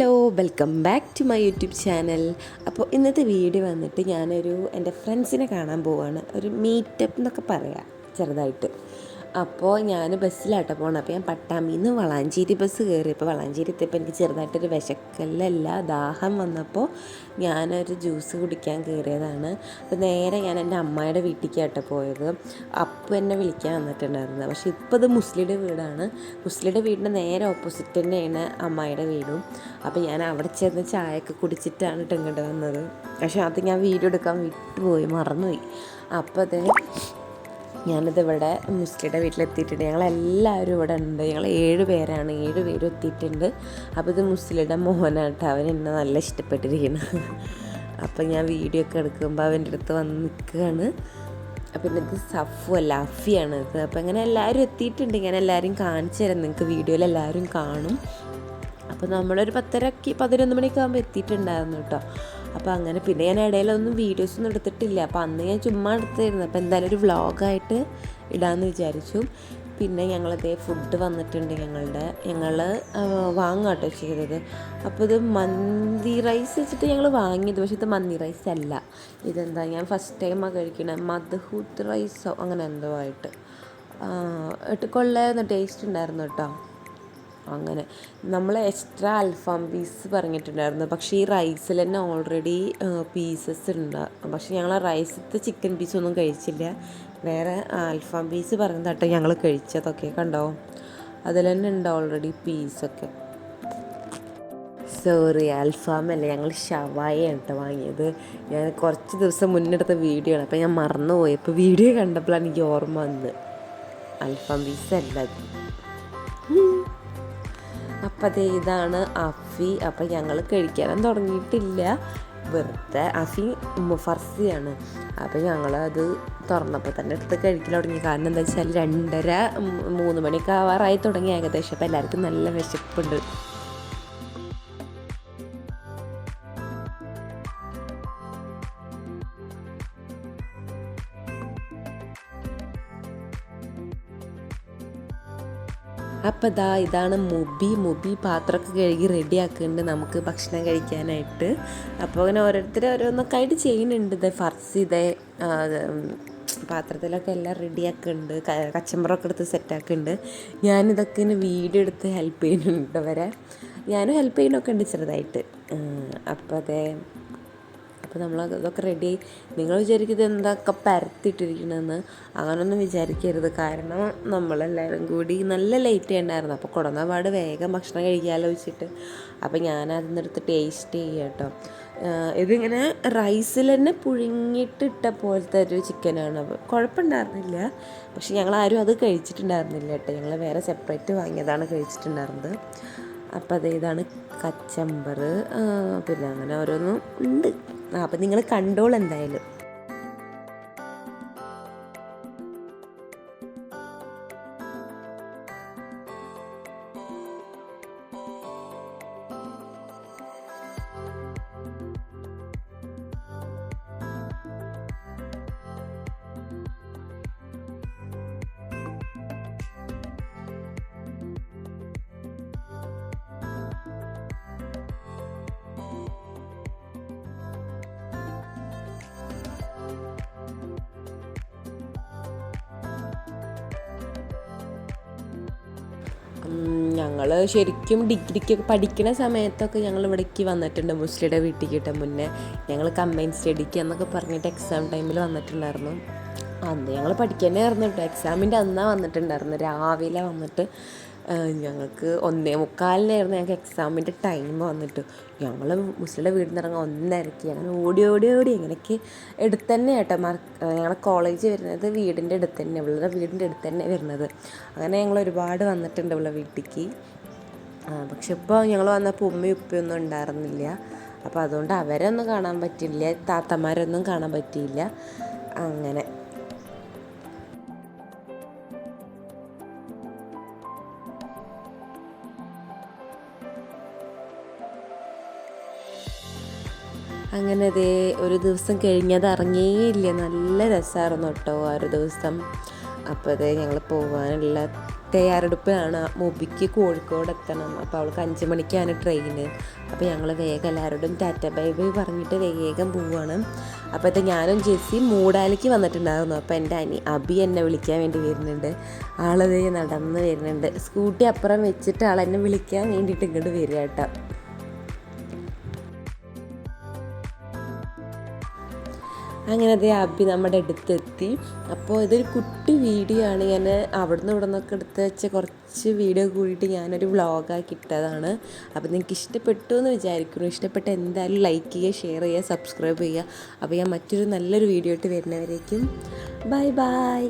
Hello welcome back to my YouTube channel. അപ്പോൾ ഇന്നത്തെ video വന്നിട്ട് ഞാനൊരു എന്റെ ഫ്രണ്ട്സിനെ കാണാൻ പോവുകയാണ് ഒരു മീറ്റപ്പ് എന്നൊക്കെ പറയാം ചെറുതായിട്ട്. അപ്പോൾ ഞാൻ ബസ്സിലാട്ടോ പോകണം അപ്പോൾ ഞാൻ പട്ടാമ്പിയിൽ നിന്ന് വളാഞ്ചേരി ബസ് കയറി ഇപ്പോൾ വളാഞ്ചേരി എത്തിയപ്പോൾ എനിക്ക് ചെറുതായിട്ടൊരു വിശക്കല്ലല്ല ദാഹം വന്നപ്പോൾ ഞാനൊരു ജ്യൂസ് കുടിക്കാൻ കയറിയതാണ് അപ്പോൾ നേരെ ഞാൻ എന്റെ അമ്മയുടെ വീട്ടിലേക്കാട്ടോ പോയത്. അപ്പം എന്നെ വിളിക്കാൻ വന്നിട്ടുണ്ടായിരുന്നത് പക്ഷെ ഇപ്പോൾ ഇത് മുസ്ലിയുടെ വീടാണ്. മുസ്ലിയുടെ വീടിന്റെ നേരെ ഓപ്പോസിറ്റ് തന്നെയാണ് അമ്മായിയുടെ വീടും. അപ്പോൾ ഞാൻ അവിടെ ചെന്ന് ചായയൊക്കെ കുടിച്ചിട്ടാണ് ഇങ്ങോട്ട് വന്നത്. പക്ഷേ അത് ഞാൻ വീഡിയോ എടുക്കാൻ വിട്ടുപോയി. മറന്നുപോയി. അപ്പോൾ അതേ ഞാനിത് ഇവിടെ മുസ്ലിയുടെ വീട്ടിലെത്തിയിട്ടുണ്ട്. ഞങ്ങളെല്ലാവരും ഇവിടെ ഉണ്ട്. ഞങ്ങൾ ഏഴ് പേരാണ്. ഏഴ് പേരും എത്തിയിട്ടുണ്ട്. അപ്പോൾ ഇത് മുസ്ലിയുടെ മോഹനാട്ടോ അവൻ എന്നെ നല്ല ഇഷ്ടപ്പെട്ടിരിക്കുന്നു. അപ്പോൾ ഞാൻ വീഡിയോ ഒക്കെ എടുക്കുമ്പോൾ അവന്റെ അടുത്ത് വന്ന് നിൽക്കുകയാണ്. അപ്പം ഇത് സഫു അല്ല അഫിയാണ് ഇത്. അപ്പോൾ അങ്ങനെ എല്ലാവരും എത്തിയിട്ടുണ്ട്. ഞാൻ എല്ലാവരും കാണിച്ചു തരാം. നിങ്ങൾക്ക് വീഡിയോയിൽ എല്ലാവരും കാണും. അപ്പോൾ നമ്മളൊരു പത്തരക്ക് പതിനൊന്ന് മണിയൊക്കെ ആകുമ്പോൾ എത്തിയിട്ടുണ്ടായിരുന്നു കേട്ടോ. അപ്പോൾ അങ്ങനെ പിന്നെ ഞാൻ ഇടയിലൊന്നും വീഡിയോസ് ഒന്നും എടുത്തിട്ടില്ല. അപ്പോൾ അന്ന് ഞാൻ ചുമ്മാ എടുത്തിരുന്നു. അപ്പോൾ എന്തായാലും ഒരു വ്ളോഗായിട്ട് ഇടാമെന്ന് വിചാരിച്ചു. പിന്നെ ഞങ്ങളതേ ഫുഡ് വന്നിട്ടുണ്ട് ഞങ്ങളുടെ ഞങ്ങൾ വാങ്ങാട്ടോ ചെയ്തത്. അപ്പോൾ ഇത് മന്തി റൈസ് വെച്ചിട്ട് ഞങ്ങൾ വാങ്ങിയത്. പക്ഷേ ഇത് മന്തി റൈസ് അല്ല. ഇതെന്താ ഞാൻ ഫസ്റ്റ് ടൈമാണ് കഴിക്കണത് മധുഹൂത്ത് റൈസോ അങ്ങനെ എന്തോ ആയിട്ട്. കൊള്ളായിരുന്നു ടേസ്റ്റ് ഉണ്ടായിരുന്നു കേട്ടോ. അങ്ങനെ. നമ്മൾ എക്സ്ട്രാ അൽഫാം പീസ് പറഞ്ഞിട്ടുണ്ടായിരുന്നു. പക്ഷേ ഈ റൈസിൽ തന്നെ ഓൾറെഡി പീസസ് ഉണ്ട് പക്ഷേ ഞങ്ങൾ റൈസത്തെ ചിക്കൻ പീസൊന്നും കഴിച്ചില്ല. വേറെ അൽഫാം പീസ് പറഞ്ഞതാട്ടോ ഞങ്ങൾ കഴിച്ചതൊക്കെ കണ്ടോ? അതിൽ തന്നെ ഉണ്ട് ഓൾറെഡി പീസൊക്കെ സോറി അല്ല. ഞങ്ങൾ ഷവായാണ് കേട്ടോ വാങ്ങിയത്. ഞാൻ കുറച്ച് ദിവസം മുന്നെടുത്ത വീഡിയോ ആണ്. അപ്പോൾ ഞാൻ മറന്നുപോയി. അപ്പോൾ വീഡിയോ കണ്ടപ്പോഴാണ് എനിക്ക് ഓർമ്മ വന്നത്. അൽഫാം പീസ് അല്ല അപ്പം അതേ ഇതാണ് അഫി. അപ്പം ഞങ്ങൾ കഴിക്കാനും തുടങ്ങിയിട്ടില്ല. വെറുതെ അഫി ഫർസിയാണ്. അപ്പോൾ ഞങ്ങൾ അത് തുറന്നപ്പോൾ തന്നെ എടുത്ത് കഴിക്കാൻ തുടങ്ങി. കാരണം എന്താ വെച്ചാൽ രണ്ടര മൂന്ന് മണിയൊക്കെ ആവാറായി തുടങ്ങി. ഏകദേശം അപ്പോൾ എല്ലാവർക്കും നല്ല വിശപ്പുണ്ട്. അപ്പോൾ ഇതാ ഇതാണ് മുബി. മുബി പാത്രമൊക്കെ കഴുകി റെഡി ആക്കുന്നുണ്ട് നമുക്ക് ഭക്ഷണം കഴിക്കാനായിട്ട്. അപ്പോൾ അങ്ങനെ ഓരോരുത്തർ ഓരോന്നൊക്കെ ആയിട്ട് ചെയ്യുന്നുണ്ട് ഇതേ ഫർസ് ഇതേ പാത്രത്തിലൊക്കെ എല്ലാം റെഡി ആക്കുന്നുണ്ട്. കച്ചമ്പറൊക്കെ എടുത്ത് സെറ്റാക്കുന്നുണ്ട് ഞാനിതൊക്കെ ഇങ്ങനെ വീഡിയോ എടുത്ത് ഹെൽപ്പ് ചെയ്യുന്നുണ്ട് വരെ ഞാനും ഹെൽപ്പ് ചെയ്യുന്നൊക്കെ ഉണ്ട് ചെറുതായിട്ട്. അപ്പോൾ അതേ അപ്പോൾ നമ്മൾ അതൊക്കെ റെഡി നിങ്ങൾ വിചാരിക്കുന്നത് എന്തൊക്കെ പരത്തിയിട്ടിരിക്കണമെന്ന് അങ്ങനൊന്നും വിചാരിക്കരുത്. കാരണം നമ്മളെല്ലാവരും കൂടി നല്ല ലേറ്റ് ഉണ്ടായിരുന്നു അപ്പോൾ കുടന്നപാട് വേഗം ഭക്ഷണം കഴിക്കാമല്ലോ വെച്ചിട്ട് അപ്പോൾ ഞാൻ അതിനെടുത്ത് ടേസ്റ്റ് ചെയ്യുക കേട്ടോ ഇതിങ്ങനെ റൈസിൽ തന്നെ പുഴുങ്ങിയിട്ടിട്ട പോലത്തെ ഒരു ചിക്കനാണ് കുഴപ്പമുണ്ടായിരുന്നില്ല പക്ഷെ ഞങ്ങൾ ആരും അത് കഴിച്ചിട്ടുണ്ടായിരുന്നില്ല കേട്ടോ ഞങ്ങൾ വേറെ സെപ്പറേറ്റ് വാങ്ങിയതാണ് കഴിച്ചിട്ടുണ്ടായിരുന്നത്. അപ്പോൾ അത് ഇതാണ് കച്ചമ്പർ പിന്നെ അങ്ങനെ ഓരോന്നും ഉണ്ട്. അപ്പോൾ അപ്പം നിങ്ങൾ കണ്ടോൾ എന്തായാലും. ഞങ്ങൾ ശരിക്കും ഡിഗ്രിക്കൊക്കെ പഠിക്കുന്ന സമയത്തൊക്കെ ഞങ്ങൾ ഇവിടേക്ക് വന്നിട്ടുണ്ട്. മുസ്ലിയുടെ വീട്ടിൽ കിട്ടാൻ മുന്നേ ഞങ്ങൾ കമ്പൈൻ സ്റ്റഡിക്ക് എന്നൊക്കെ പറഞ്ഞിട്ട് എക്സാം ടൈമിൽ വന്നിട്ടുണ്ടായിരുന്നു. അന്ന് ഞങ്ങൾ പഠിക്കാനായിരുന്നു കേട്ടോ എക്സാമിന്റെ അന്നാ വന്നിട്ടുണ്ടായിരുന്നു. രാവിലെ വന്നിട്ട് ഞങ്ങൾക്ക് ഒന്നേ മുക്കാലിനായിരുന്നു ഞങ്ങൾക്ക് എക്സാമിന്റെ ടൈം വന്നിട്ട്. ഞങ്ങൾ മുസ്ലിയുടെ വീട്ടിൽ നിന്ന് ഇറങ്ങാൻ ഒന്നരക്ക് അങ്ങനെ ഓടി ഓടി ഓടി ഇങ്ങനെയൊക്കെ എടുത്ത് തന്നെ കേട്ടോ ഞങ്ങളുടെ കോളേജ് വരുന്നത് വീടിന്റെ അടുത്ത് തന്നെ ഇവളുടെ വീടിന്റെ അടുത്ത് തന്നെ വരുന്നത്. അങ്ങനെ ഞങ്ങൾ ഒരുപാട് വന്നിട്ടുണ്ട് ഇവളുടെ വീട്ടിലേക്ക് പക്ഷെ ഇപ്പോൾ ഞങ്ങൾ വന്നപ്പോൾ ഉമ്മയും ഉപ്പയൊന്നും ഉണ്ടായിരുന്നില്ല. അപ്പോൾ അതുകൊണ്ട് അവരെ ഒന്നും കാണാൻ പറ്റില്ല താത്തമാരൊന്നും കാണാൻ പറ്റിയില്ല. അങ്ങനെ. അങ്ങനെ അതേ ഒരു ദിവസം കഴിഞ്ഞത് ഇറങ്ങിയില്ല. നല്ല രസമായിരുന്നു കേട്ടോ ആ ഒരു ദിവസം. അപ്പോൾ അതേ ഞങ്ങൾ പോകാനുള്ള തയ്യാറെടുപ്പിലാണ് മുബിക്ക് കോഴിക്കോട് എത്തണം. അപ്പോൾ അവൾക്ക് അഞ്ച് മണിക്കാണ് ട്രെയിന്. അപ്പോൾ ഞങ്ങൾ വേഗം എല്ലാവരോടും ടാറ്റ ബൈ ബൈ പറഞ്ഞിട്ട് വേഗം പോവുകയാണ് ഇത് ഞാനും ജെസ്സി മൂടാലിക്ക് വന്നിട്ടുണ്ടായിരുന്നു. അപ്പോൾ എന്റെ അനി അബി എന്നെ വിളിക്കാൻ വേണ്ടി വരുന്നുണ്ട്. ആളത് നടന്ന് വരുന്നുണ്ട്. സ്കൂട്ടി അപ്പുറം വെച്ചിട്ട് ആൾ എന്നെ വിളിക്കാൻ വേണ്ടിയിട്ട് ഇങ്ങോട്ട് വരിക കേട്ടോ. അങ്ങനെ അതേ അബി നമ്മുടെ അടുത്തെത്തി. അപ്പോൾ ഇതൊരു കുട്ടി വീഡിയോ ആണ്. ഞാൻ അവിടുന്ന് ഇവിടെ നിന്നൊക്കെ എടുത്ത് വെച്ച കുറച്ച് വീഡിയോ കൂടിയിട്ട് ഞാനൊരു വ്ളോഗാക്കി ഇട്ടതാണ്. അപ്പോൾ നിങ്ങൾക്ക് ഇഷ്ടപ്പെട്ടു എന്ന് വിചാരിക്കുന്നു. ഇഷ്ടപ്പെട്ട എന്തായാലും ലൈക്ക് ചെയ്യുക ഷെയർ ചെയ്യുക സബ്സ്ക്രൈബ് ചെയ്യുക. അപ്പോൾ ഞാൻ മറ്റൊരു നല്ലൊരു വീഡിയോ ആയിട്ട് വരുന്നവരേക്കും. Bye bye